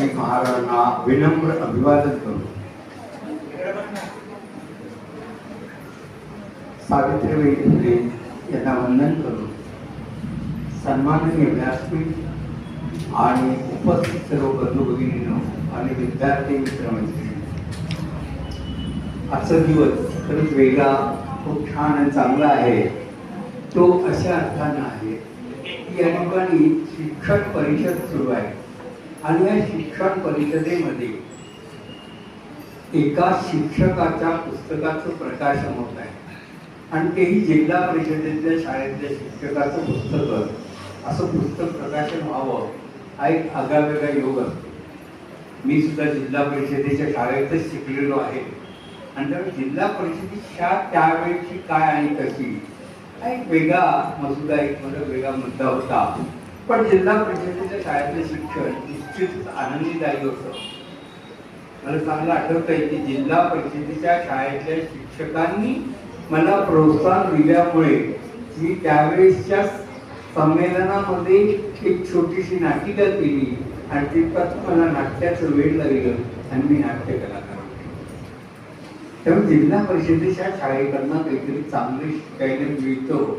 शिवाजी महाराजांना विनम्र अभिवादन करू सावित्रीबाई फुले यांना वंदन करू सन्माननीय व्यासपीठ आणि उपस्थित सर्व बंधू भगिनीनो आणि विद्यार्थी मित्रमैत्रिणी आजचा दिवस खरंच वेगळा खूप छान आणि चांगला आहे. तो अशा अर्थानं आहे की या ठिकाणी शिक्षक परिषद सुरू आहे. आणि या शिक्षण परिषदेमध्ये एका शिक्षकाच्या पुस्तकाचं प्रकाशन होत आहे. आणि तेही जिल्हा परिषदेतल्या शाळेतल्या शिक्षकाचं पुस्तक. असं पुस्तक प्रकाशन व्हावं हा एक आगळावेगळा योग असतो. मी सुद्धा जिल्हा परिषदेच्या शाळेतच शिकलेलो आहे. आणि त्यामुळे जिल्हा परिषदेच्या त्यावेळेची काय आणि कशी हा एक वेगळा मसुदा एक मला वेगळा मुद्दा होता. पण जिल्हा परिषदेच्या शाळेतलं शिक्षण निश्चितच आनंदीदायी होतं. मला चांगलं आठवत आहे की जिल्हा परिषदेच्या शाळेतल्या शिक्षकांनी मला प्रोत्साहन दिल्यामुळे मी त्यावेळेसच्या संमेलनामध्ये एक छोटीशी नाटिका केली आणि तिथपास मला नाट्याचं वेळ लागलं आणि मी नाट्य कलाकार त्यामुळे जिल्हा परिषदेच्या शाळेकडनं काहीतरी चांगले शिकायला मिळतं.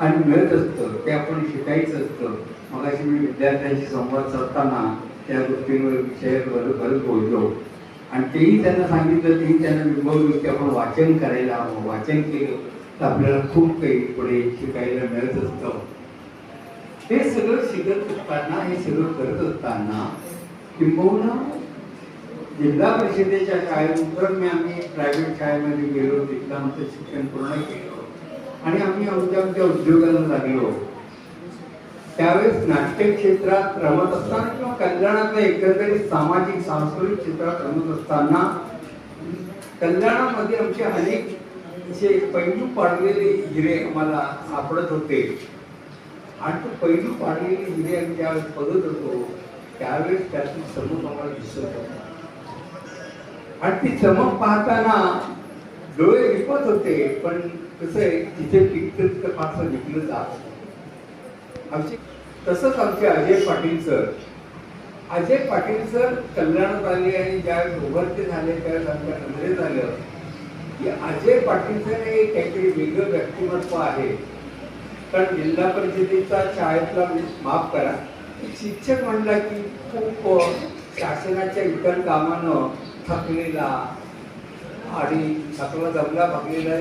आणि मिळत असतं ते आपण शिकायचं असतं. मगाशी मी विद्यार्थ्यांशी संवाद साधताना त्या गोष्टींवर विषयावर बरंच बोललो. आणि तेही त्यांना सांगितलं तेही त्यांना विभावलं की आपण वाचन करायला हवं. वाचन केलं तर आपल्याला खूप काही पुढे शिकायला मिळत असतं. हे सगळं शिकत असताना हे सगळं करत असताना किंबहुना जिल्हा परिषदेच्या शाळेनंतर मी आम्ही प्रायव्हेट शाळेमध्ये गेलो तिथलं आमचं शिक्षण पूर्ण केलं आणि आम्ही आमच्या आमच्या उद्योगाला लागलो. त्यावेळेस नाट्य क्षेत्रात रमत असताना किंवा कल्याणातल्या एकंदरीत सामाजिक सांस्कृतिक क्षेत्रात रमत असताना कल्याणामध्ये आमचे अनेक असे पैलू पाडलेले हिरे आम्हाला सापडत होते. आणि तो पैलू पाडलेले हिरे आम्ही ज्यावेळेस बघत होतो त्यावेळेस त्यातली चमक आम्हाला दिसत होता. आणि ती चमक पाहताना डोळे रिपत होते पण कसं आहे तिथे पिकतं तिथं विकलं जात आमची तसंच आमचे अजय पाटील सर. अजय पाटील सर कल्याणात आले आणि ज्यावेळेस उभरते झाले त्यावेळेस आमच्या नजरेत झालं. की अजय पाटील सर हे काहीतरी वेगळं व्यक्तिमत्व आहे. कारण जिल्हा परिषदेचा शाळेतला म्हणजे माफ करा. शिक्षक म्हणला की खूप शासनाच्या इतर कामानं थकलेला आणि थकला जमला भागलेला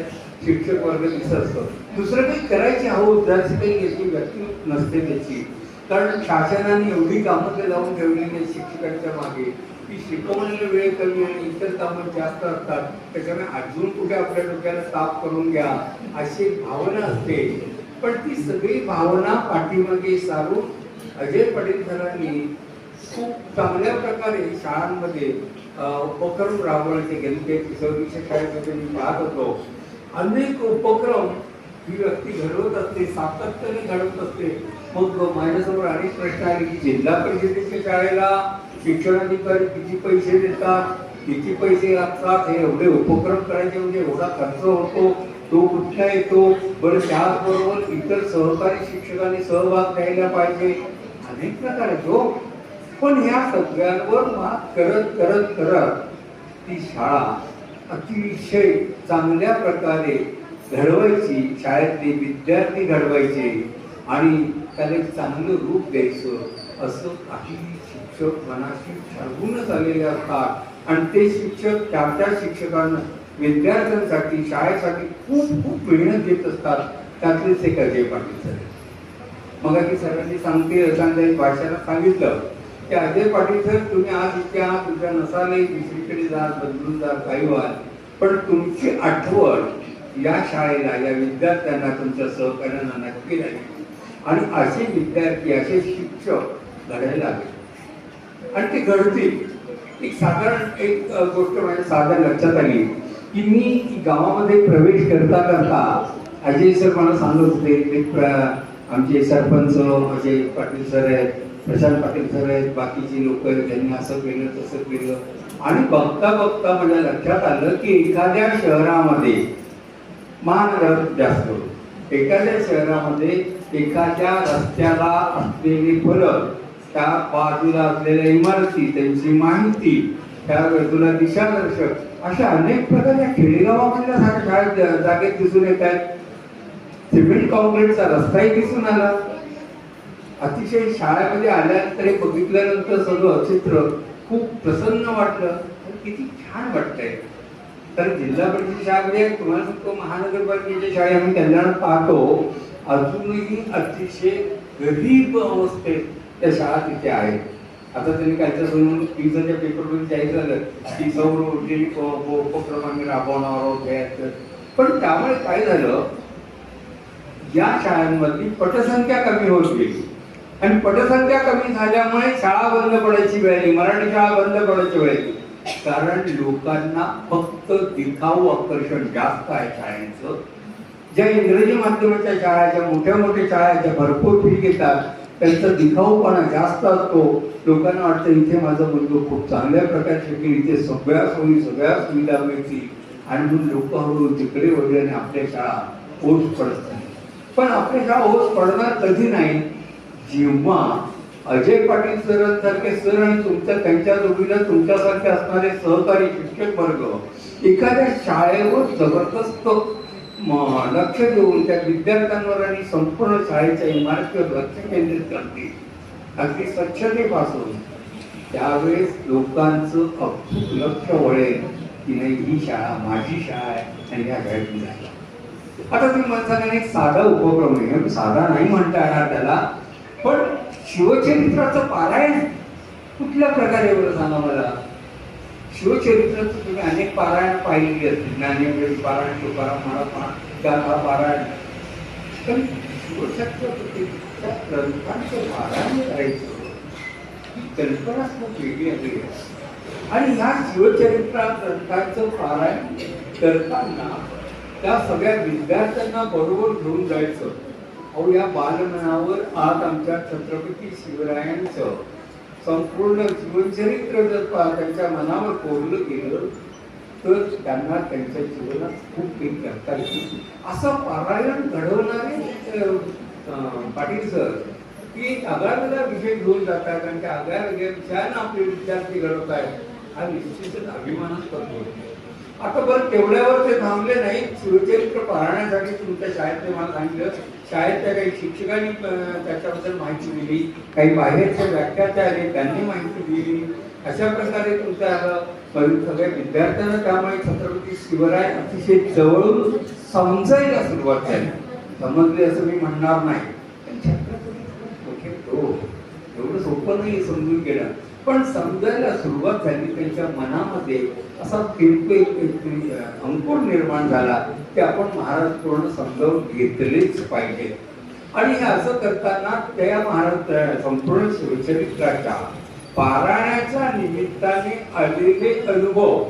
शिक्षक वर्ग दिसत असतो. दुसरं काही करायची हवं जशी काही याची व्यक्ती नसते त्याची. कारण शासनाने एवढी कामं ते लावून ठेवलेली आहेत शिक्षकांच्या मागे. की शिकवण्याला वेळ कमी आणि इतर कामं जास्त असतात. त्याच्यामुळे अजून कुठे आपल्या डोक्याला ताप करून घ्या अशी भावना असते. पण ती सगळी भावना पाठीमागे सारून अजय पटेल सरांनी खूप चांगल्या प्रकारे शाळांमध्ये उपक्रम राबवण्याचे गेले ते किशोरीच्या शाळेमध्ये मी पाहत होतो. अनेक उपक्रम ही व्यक्ती घडवत असते सातत्याने घडवत असते. मग माझ्यासमोर अनेक प्रश्न आले की जिल्हा परिषदेच्या शाळेला शिक्षणाधिकारी किती पैसे देतात किती पैसे लागतात हे एवढे उपक्रम करायचे म्हणजे एवढा खर्च होतो तो कुठला येतो? बरं त्याचबरोबर इतर सहकारी शिक्षकांनी सहभाग घ्यायला पाहिजे. अनेक प्रकार येतो हो. पण ह्या सगळ्यांवर मात करत करत करत ती शाळा अतिशय चांगल्या प्रकारे घडवायची शाळेतले विद्यार्थी घडवायचे आणि त्याला एक चांगलं रूप द्यायचं असं काही शिक्षक मनाशी ठरवूनच आलेले असतात. आणि ते शिक्षक त्या त्या शिक्षकांना विद्यार्थ्यांसाठी शाळेसाठी खूप खूप मेहनत घेत असतात. त्यातलेच एक अजय पाटील सर. मग की सरांनी सांगते सांगायला भाषेला सांगितलं की अजय पाटील सर तुम्ही आज इथे आहात तुमच्या नसाने दुसरीकडे जा बदलून जा काही व्हाल पण तुमची आठवण या शाळेला या विद्यार्थ्यांना तुमच्या सहकार्यांना नक्की राहील. आणि असे विद्यार्थी असे शिक्षक घडायला हवे आणि ते घडतील. एक साधारण एक गोष्ट माझ्या साधारण लक्षात आली. की मी गावामध्ये प्रवेश करता करता अजय सर मला सांगत होते आमचे सरपंच अजय पाटील सर आहेत प्रशांत पाटील सर आहेत बाकीची लोक आहेत त्यांनी असं केलं तसं केलं. आणि बघता बघता माझ्या लक्षात आलं की एखाद्या शहरामध्ये महानगर जास्त एखाद्या शहरामध्ये एखाद्या रस्त्याला असलेले फलक त्या बाजूला असलेल्या इमारती त्यांची माहिती त्या बाजूला दिशादर्शक अशा अनेक प्रकारच्या खेडेगावामधल्या सारख्या जागेत दिसून येत आहेत. सिमेंट कॉन्क्रीटचा रस्ताही दिसून आला. अतिशय शाळेमध्ये आल्यानंतर हे बघितल्यानंतर सगळं चित्र खूप प्रसन्न वाटलं आणि किती छान वाटतंय. तर जिल्हा परिषद शाळेमध्ये तुम्हाला सांगतो महानगरपालिकेच्या शाळे आम्ही कल्याण पाहतो अजूनही अतिशय गरीब अवस्थेत त्या शाळा तिथे आहेत. आता त्यांनी कालच्या सोडून पिझाच्या पेपरमध्ये जाहीर झालं की सौर उपक्रम आम्ही राबवणार आहोत पण त्यामुळे काय झालं? या शाळांमधली पटसंख्या कमी होत गेली. आणि पटसंख्या कमी झाल्यामुळे शाळा बंद पडायची वेळ आली मराठी शाळा बंद पडायची वेळ आली कारण लोकांना फक्त दिखाऊ आकर्षण जास्त आहे शाळेचं. ज्या इंग्रजी माध्यमाच्या शाळा ज्या मोठ्या मोठ्या शाळा ज्या भरपूर फी घेतात त्यांचा दिखाऊपणा जास्त असतो. लोकांना वाटतं इथे माझा मुलगा खूप चांगल्या प्रकारे शिकेल इथे सगळ्या सोयी सगळ्या सुविधा मिळतील. आणि म्हणून लोक हळूहळू तिकडे वगैरे आपल्या शाळा ओस पडत नाही. पण आपल्या शाळा ओस पडणार कधी नाही जेव्हा अजय पाटील सरांसारखे सर आणि तुमच्या त्यांच्या जोडीला तुमच्यासारखे असणारे सहकारी शिक्षक वर्ग एखाद्या शाळेवर जबरदस्त लक्ष देऊन त्या विद्यार्थ्यांवर आणि संपूर्ण शाळेच्या इमारतीवर लक्ष केंद्रित करतील. अगदी स्वच्छतेपासून. त्यावेळेस लोकांचं अचूक लक्ष वळेल की नाही ही शाळा माझी शाळा आहे आणि ह्या शाळेत आता तुम्ही म्हणता एक साधा उपक्रम आहे. साधा नाही म्हणता येणार त्याला. पण शिवचरित्राचं पारायण कुठल्या प्रकारे एवढं सांगा मला? शिवचरित्राचं तुम्ही अनेक पारायण पाहिलेली असतील. ज्ञानेश्वरी पारायण तुकाराम महाराज गाथा पारायण. पण शिवचरित्राच्या ग्रंथांचं पारायण करायचं ही कल्पना खूप वेगळी आली आणि ह्या शिवचरित्रा ग्रंथाचं पारायण करताना त्या सगळ्या विद्यार्थ्यांना बरोबर घेऊन जायचं. अहो या बालमनावर आज आमच्या छत्रपती शिवरायांचं संपूर्ण जीवनचरित्र जर पा- त्यांच्या मनावर कोरलं गेलं तर त्यांना त्यांच्या जीवनात खूप काही करता येईल असं पारायण घडवणारे पाटील सर की आगळा विषय घेऊन जातात आणि त्या आगळ्या वेगळ्या विषयानं आपले विद्यार्थी घडवत आहेत. हा निश्चितच अभिमानास्पद होतो आता बरं तेवढ्यावर ते थांबले नाही शिवचरित्र पाहण्यासाठी तुमच्या शाळेत मला सांगितलं. शाळेतल्या काही शिक्षकांनी त्याच्याबद्दल माहिती दिली काही बाहेरचे व्याख्याते आले त्यांनी माहिती दिली. अशा प्रकारे तुमच्या आलं पण सगळ्या विद्यार्थ्यांना त्यामुळे छत्रपती शिवराय अतिशय जवळून समजायला सुरुवात झाली. समजले असं मी म्हणणार नाही. पण छत्रपती एवढं सोपं नाही समजून गेलं पण समजायला सुरुवात झाली त्यांच्या मनामध्ये. असा किरकोळ एक- अंकुर निर्माण झाला की आपण महाराज पूर्ण समजावून घेतलेच पाहिजे. आणि हे असं करताना त्या महाराज संपूर्ण शिवचरित्राच्या पारायणाच्या निमित्ताने आलेले अनुभव.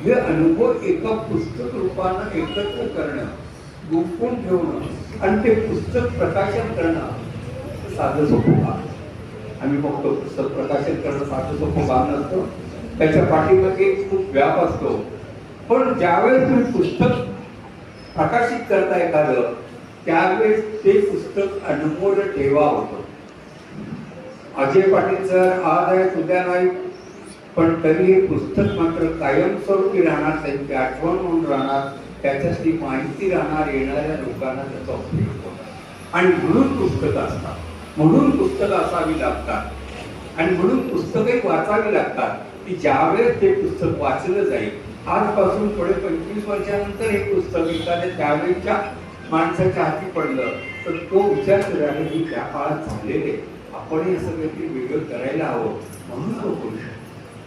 हे अनुभव एका पुस्तक रूपानं एकत्र करणं गुंपून ठेवणं आणि ते पुस्तक प्रकाशन करणं साधं सोपं आम्ही बघतो पुस्तक प्रकाशित करणं साधं सोपं काम नसतं. त्याच्या पाठीमागे खूप व्याप असतो. पण ज्यावेळेस तुम्ही पुस्तक प्रकाशित करता एखादं त्यावेळेस ते पुस्तक अनमोल ठेवा होतं. अजय पाटील सर आज आहे उद्या नाही पण तरी हे पुस्तक मात्र कायमस्वरूपी राहणार त्यांची आठवण म्हणून राहणार त्याच्यातली माहिती राहणार येणाऱ्या लोकांना त्याचा उपयोग होणार. आणि म्हणून पुस्तकं असतात. म्हणून पुस्तकं असावी लागतात. आणि म्हणून पुस्तकही वाचावी लागतात. की ज्यावेळेस ते पुस्तक वाचलं जाईल आजपासून पुढे पंचवीस वर्षानंतर हे पुस्तक एखाद्या त्यावेळेच्या माणसाच्या हाती पडलं तर तो विचार करायला की त्या काळात झालेले आपणही असं ते वेगळं करायला हवं म्हणून तो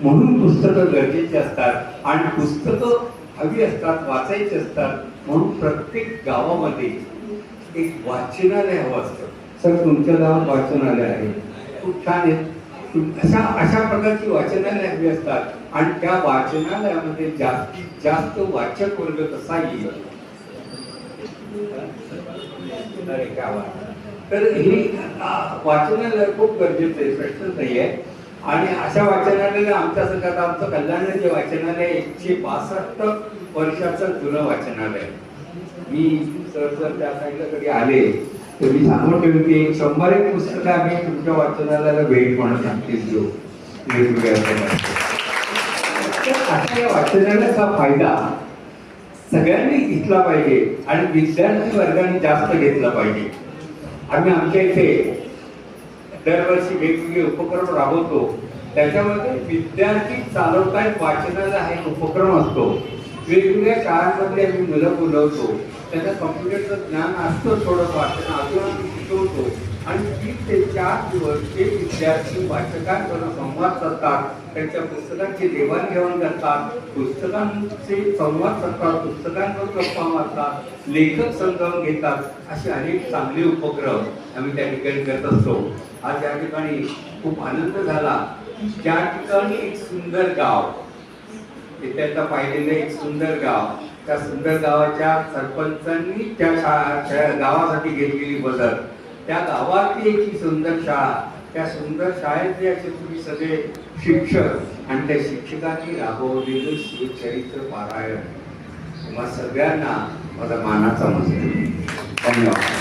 म्हणून पुस्तकं गरजेची असतात. आणि पुस्तकं हवी असतात वाचायची असतात. म्हणून प्रत्येक गावामध्ये एक वाचनालय हवं असतं. सर तुमच्या गावात वाचनालय आहे. खूप छान आहे. अशा अशा प्रकारची वाचनालय हवी असतात. आणि त्या वाचनालयामध्ये जास्तीत जास्त वाचक वर्ग कसा येईल? अरे तर हे वाचनालय खूप गरजेचं आहे प्रश्नच नाही आहे. आणि अशा वाचनालयाला आमच्या संघात आमचं कल्याण जे वाचनालय एकशे बासष्ट वर्षाचं जुनं वाचनालय मी सर जर त्या साईडला कधी आले तर मी सांगून ठेवली की एक शंभर एक पुस्तकं आम्ही तुमच्या वाचनालयाला भेट म्हणून नक्कीच देऊ वेगवेगळ्या अशा या वाचनालयाचा फायदा सगळ्यांनी घेतला पाहिजे आणि विद्यार्थी वर्गाने जास्त घेतला पाहिजे. आम्ही आमच्या इथे दरवर्षी वेगवेगळे उपक्रम राबवतो. त्याच्यामध्ये विद्यार्थी चालवतायत वाचनालय हा एक उपक्रम असतो. वेगवेगळ्या शाळांमध्ये आम्ही मुलं बोलवतो. त्यांना कम्प्युटरचं ज्ञान असतं थोडं वाचन अजून शिकवतो. आणि तीन ते चार दिवस ते विद्यार्थी वाचकांकडून संवाद साधतात त्यांच्या पुस्तकांची देवाणघेवाण करतात पुस्तकांचे संवाद साधतात पुस्तकांवर गप्पा मारतात लेखक संगम घेतात असे अनेक चांगले उपक्रम आम्ही त्या ठिकाणी करत असतो. आज या ठिकाणी खूप आनंद झाला. ज्या ठिकाणी एक सुंदर गाव इथे पाहिलेलं एक सुंदर गाव. त्या सुंदर गावाच्या सरपंचांनी त्या शाळा गावासाठी घेतलेली बदल त्या गावातली एक सुंदर शाळा. त्या सुंदर शाळेतले असे तुम्ही सगळे शिक्षक आणि त्या शिक्षकांनी राबवलेलं शिवचरित्र पारायण. तुम्हा सगळ्यांना माझा मानाचा मस्त धन्यवाद.